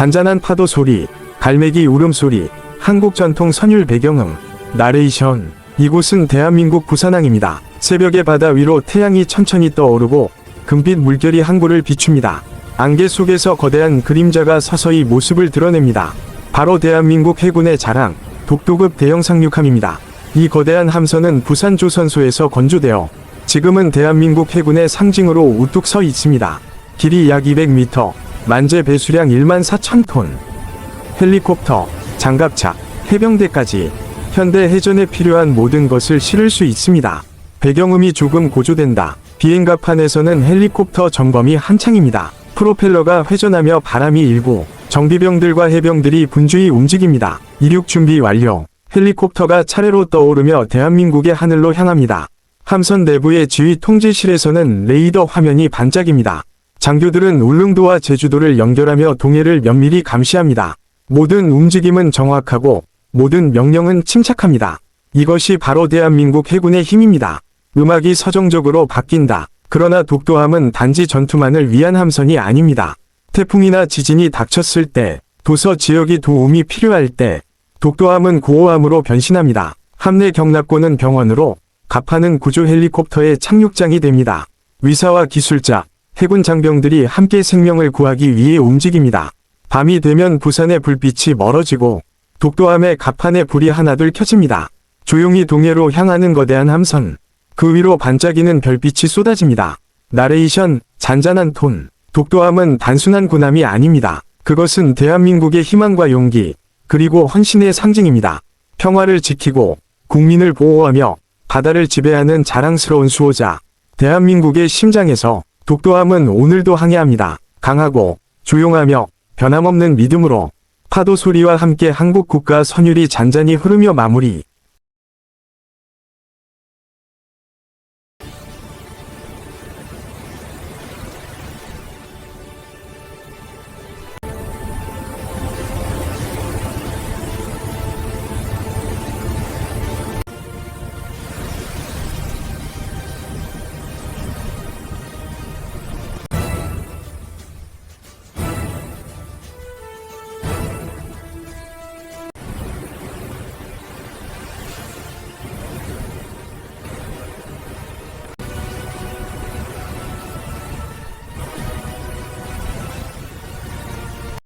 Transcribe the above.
잔잔한 파도 소리, 갈매기 울음소리, 한국 전통 선율 배경음, 나레이션. 이곳은 대한민국 부산항입니다. 새벽의 바다 위로 태양이 천천히 떠오르고 금빛 물결이 항구를 비춥니다. 안개 속에서 거대한 그림자가 서서히 모습을 드러냅니다. 바로 대한민국 해군의 자랑, 독도급 대형 상륙함입니다. 이 거대한 함선은 부산 조선소에서 건조되어 지금은 대한민국 해군의 상징으로 우뚝 서 있습니다. 길이 약 200m, 만재 배수량 1만 4천 톤. 헬리콥터, 장갑차, 해병대까지 현대 해전에 필요한 모든 것을 실을 수 있습니다. 배경음이 조금 고조된다. 비행갑판에서는 헬리콥터 점검이 한창입니다. 프로펠러가 회전하며 바람이 일고 정비병들과 해병들이 분주히 움직입니다. 이륙 준비 완료. 헬리콥터가 차례로 떠오르며 대한민국의 하늘로 향합니다. 함선 내부의 지휘 통제실에서는 레이더 화면이 반짝입니다. 장교들은 울릉도와 제주도를 연결하며 동해를 면밀히 감시합니다. 모든 움직임은 정확하고 모든 명령은 침착합니다. 이것이 바로 대한민국 해군의 힘입니다. 음악이 서정적으로 바뀐다. 그러나 독도함은 단지 전투만을 위한 함선이 아닙니다. 태풍이나 지진이 닥쳤을 때, 도서 지역이 도움이 필요할 때, 독도함은 구호함으로 변신합니다. 함내 경납고는 병원으로, 갑하는 구조 헬리콥터의 착륙장이 됩니다. 위사와 기술자, 해군 장병들이 함께 생명을 구하기 위해 움직입니다. 밤이 되면 부산의 불빛이 멀어지고 독도함의 갑판에 불이 하나둘 켜집니다. 조용히 동해로 향하는 거대한 함선. 그 위로 반짝이는 별빛이 쏟아집니다. 나레이션, 잔잔한 톤. 독도함은 단순한 군함이 아닙니다. 그것은 대한민국의 희망과 용기, 그리고 헌신의 상징입니다. 평화를 지키고 국민을 보호하며 바다를 지배하는 자랑스러운 수호자. 대한민국의 심장에서 독도함은 오늘도 항해합니다. 강하고 조용하며 변함없는 믿음으로 파도 소리와 함께 한국 국가 선율이 잔잔히 흐르며 마무리.